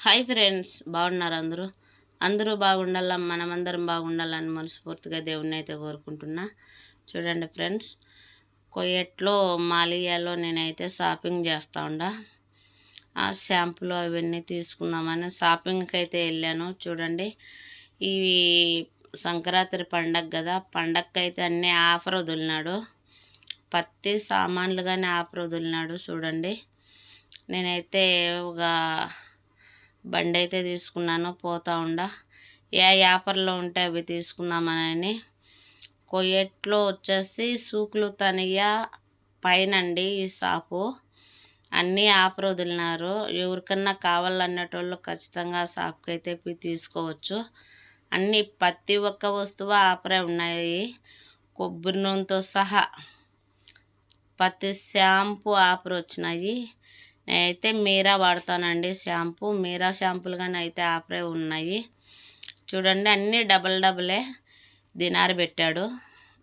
Hi friends బాగున్నారు అందరూ? అందరూ బాగుండాల మనమందరం బాగుండాలని మనస్ఫూర్తిగా దేవుణ్ణి అయితే కోరుకుంటున్నా. చూడండి ఫ్రెండ్స్ కొయ్యట్లో మాలియాలో నేనైతే షాపింగ్ చేస్తూ ఉండా. ఆ షాంపులు అవన్నీ తీసుకుందామని షాపింగ్కి అయితే వెళ్ళాను. చూడండి ఇవి సంక్రాంతి పండగ కదా పండగకి అయితే అన్నీ ఆఫర్ వదిలినాడు. పత్తి సామాన్లు కానీ ఆఫర్ వదిలినాడు చూడండి. నేనైతే ఒక బండి అయితే తీసుకున్నాను పోతా ఉండా. ఏ యాపర్లో ఉంటే అవి తీసుకుందామని కొయ్యట్లో వచ్చేసి సూకులు తనియ పైనండి ఈ షాపు అన్నీ ఆఫర్ వదిలినారు. ఎవరికన్నా కావాలన్నటోళ్ళు ఖచ్చితంగా షాప్కి అయితే తీసుకోవచ్చు. అన్నీ ప్రతి ఒక్క వస్తువు ఆఫరే ఉన్నాయి. కొబ్బరి నూనెతో సహా ప్రతి షాంపూ ఆఫర్ వచ్చినాయి. నేనైతే మీరా వాడతానండి షాంపూ. మీరా షాంపూలు కానీ అయితే ఆఫరే ఉన్నాయి. చూడండి అన్నీ డబల్ డబలే దినారు పెట్టాడు.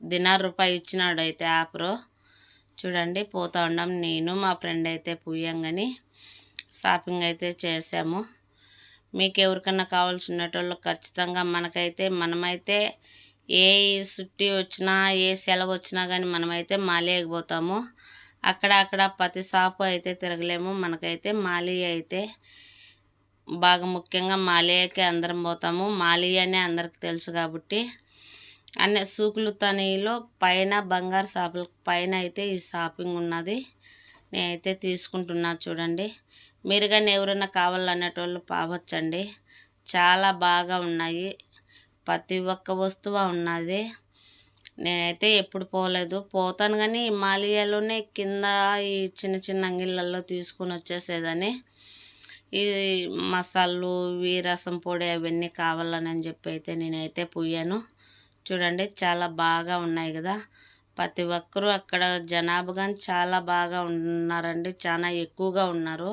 దినారు రూపాయి ఇచ్చినాడు అయితే ఆఫరు చూడండి పోతా ఉండం. నేను మా ఫ్రెండ్ అయితే పుయ్యంగాని షాపింగ్ అయితే చేసాము మీకు ఎవరికన్నా కావాల్సినటోళ్ళు ఖచ్చితంగా మనకైతే మనమైతే ఏ సుట్టి వచ్చినా ఏ సెలవు వచ్చినా కానీ మనమైతే మాలేకపోతాము అక్కడ అక్కడ ప్రతి షాపు అయితే తిరగలేము. మనకైతే మాలి అయితే బాగా ముఖ్యంగా మాలియాకి అందరం పోతాము. మాలియానే అందరికి తెలుసు కాబట్టి అన్ని సూకులు తనిలో పైన బంగారు షాపుల పైన అయితే ఈ షాపింగ్ ఉన్నది. నేనైతే తీసుకుంటున్నా చూడండి. మీరు కానీ ఎవరైనా కావాలనేటోళ్ళు పావచ్చండి. చాలా బాగా ఉన్నాయి. ప్రతి ఒక్క వస్తువు ఉన్నది. నేనైతే ఎప్పుడు పోలేదు. పోతాను కానీ హిమాలయాలోనే కింద ఈ చిన్న చిన్న అంగిళ్ళల్లో తీసుకొని వచ్చేసేదని ఈ మసాలు ఈ రసం పొడి అవన్నీ కావాలని అని చెప్పి అయితే నేనైతే పోయాను. చూడండి చాలా బాగా ఉన్నాయి కదా. ప్రతి ఒక్కరూ అక్కడ జనాభా కానీ చాలా బాగా ఉన్నారండి. చాలా ఎక్కువగా ఉన్నారు.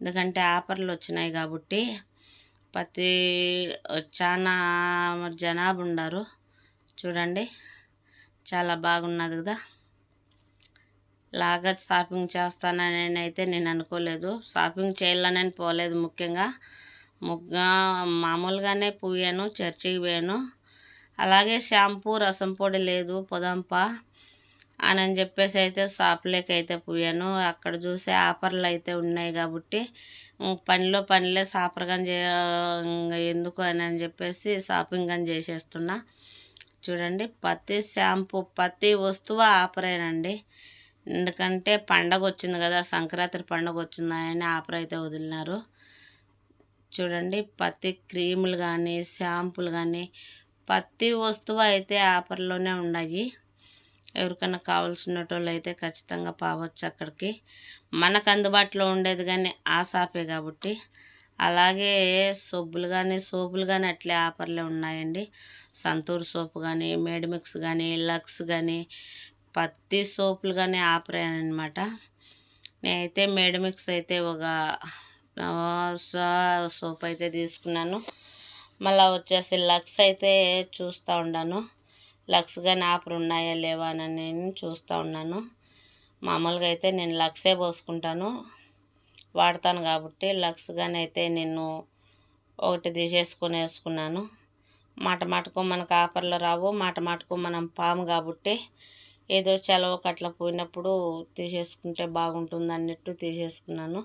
ఎందుకంటే ఆఫర్లు వచ్చినాయి కాబట్టి ప్రతి చాలా జనాభా ఉన్నారు చూడండి. చాలా బాగున్నది కదా. లాగా షాపింగ్ చేస్తానని అయితే నేను అనుకోలేదు. షాపింగ్ చేయాలని పోలేదు ముఖ్యంగా. ముగ్గా మామూలుగానే పోయాను చర్చికి పోయాను. అలాగే షాంపూ రసం పొడి లేదు పొదంప అని అని చెప్పేసి అయితే షాప్లోకి అయితే పోయాను. అక్కడ చూసే ఆఫర్లు అయితే ఉన్నాయి కాబట్టి పనిలో పనిలే షాపర్ కానీ చే ఎందుకు అని అని చెప్పేసి షాపింగ్ కానీ చేసేస్తున్నా. చూడండి ప్రతి షాంపూ ప్రతి వస్తువు ఆఫరేనండి ఎందుకంటే పండగ వచ్చింది కదా సంక్రాంతి పండగ వచ్చిందని ఆఫర్ అయితే వదిలినారు. చూడండి ప్రతి క్రీములు కానీ షాంపులు కానీ ప్రతి వస్తువు అయితే ఆఫర్లోనే ఉన్నాయి ఎవరికైనా కావాల్సిన వాళ్ళు అయితే ఖచ్చితంగా పావచ్చు అక్కడికి. మనకు అందుబాటులో ఉండేది కానీ ఆ షాపే కాబట్టి. అలాగే సబ్బులు కానీ సోపులు కానీ అట్లే ఆఫర్లే ఉన్నాయండి. సంతూర్ సోపు కానీ మేడమిక్స్ కానీ లక్స్ కానీ పత్తి సోపులు కానీ ఆఫరే అనమాట నేనైతే మేడమిక్స్ అయితే ఒక సోప్ అయితే తీసుకున్నాను. మళ్ళీ వచ్చేసి లక్స్ అయితే చూస్తూ ఉన్నాను లక్స్ కానీ ఆఫర్ ఉన్నాయా లేవా అని నేను చూస్తూ ఉన్నాను. మామూలుగా అయితే నేను లక్సే పోసుకుంటాను. వాడతాను కాబట్టి లక్స్గానే అయితే నేను ఒకటి తీసేసుకొని వేసుకున్నాను. మాట మాటకు మనకు ఆఫర్లు రావు మాట మాటకు మనం పాము కాబట్టి ఏదో సెలవుకి అట్లా పోయినప్పుడు తీసేసుకుంటే బాగుంటుంది అన్నట్టు తీసేసుకున్నాను.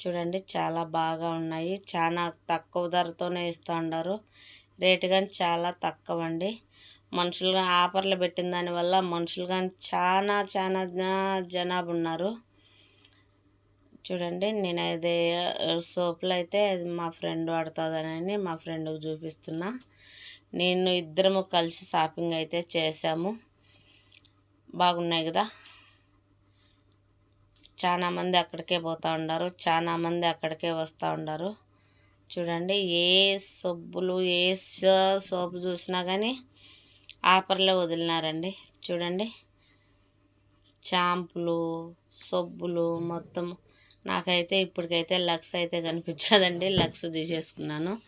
చూడండి చాలా బాగా ఉన్నాయి. చాలా తక్కువ ధరతోనే ఇస్తూ ఉన్నారు రేటు కానీ చాలా తక్కువ అండి మనుషులుగా ఆఫర్లు పెట్టిన దానివల్ల మనుషులు కానీ చాలా చాలా జనాభా ఉన్నారు. చూడండి నేను అది సోపులు అయితే అది మా ఫ్రెండ్ వాడుతుందని మా ఫ్రెండ్కి చూపిస్తున్నా. నేను ఇద్దరము కలిసి షాపింగ్ అయితే చేసాము. బాగున్నాయి కదా? చాలా మంది అక్కడికే పోతూ ఉన్నారు చాలా మంది అక్కడికే వస్తూ ఉన్నారు చూడండి ఏ సబ్బులు ఏ సోపు చూసినా కానీ ఆఫర్లే వదిలినారండి. చూడండి షాంపులు సబ్బులు మొత్తం నాకైతే ఇప్పటికైతే లక్స్ అయితే కనిపించదండి. లక్స్ తీసేసుకున్నాను.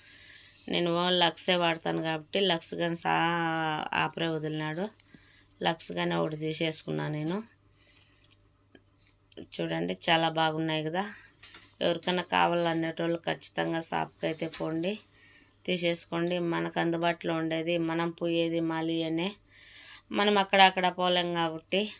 నేను లక్సే వాడతాను కాబట్టి లక్స్ కానీ సా ఆపరే వదిలినాడు. లక్స్ కానీ ఒకటి తీసేసుకున్నాను నేను. చూడండి చాలా బాగున్నాయి కదా. ఎవరికైనా కావాలనేటోళ్ళు ఖచ్చితంగా షాప్కి అయితే పోండి. తీసేసుకోండి. మనకు అందుబాటులో ఉండేది మనం పోయేది మాలి అనే మనం అక్కడ అక్కడ పోలేం కాబట్టి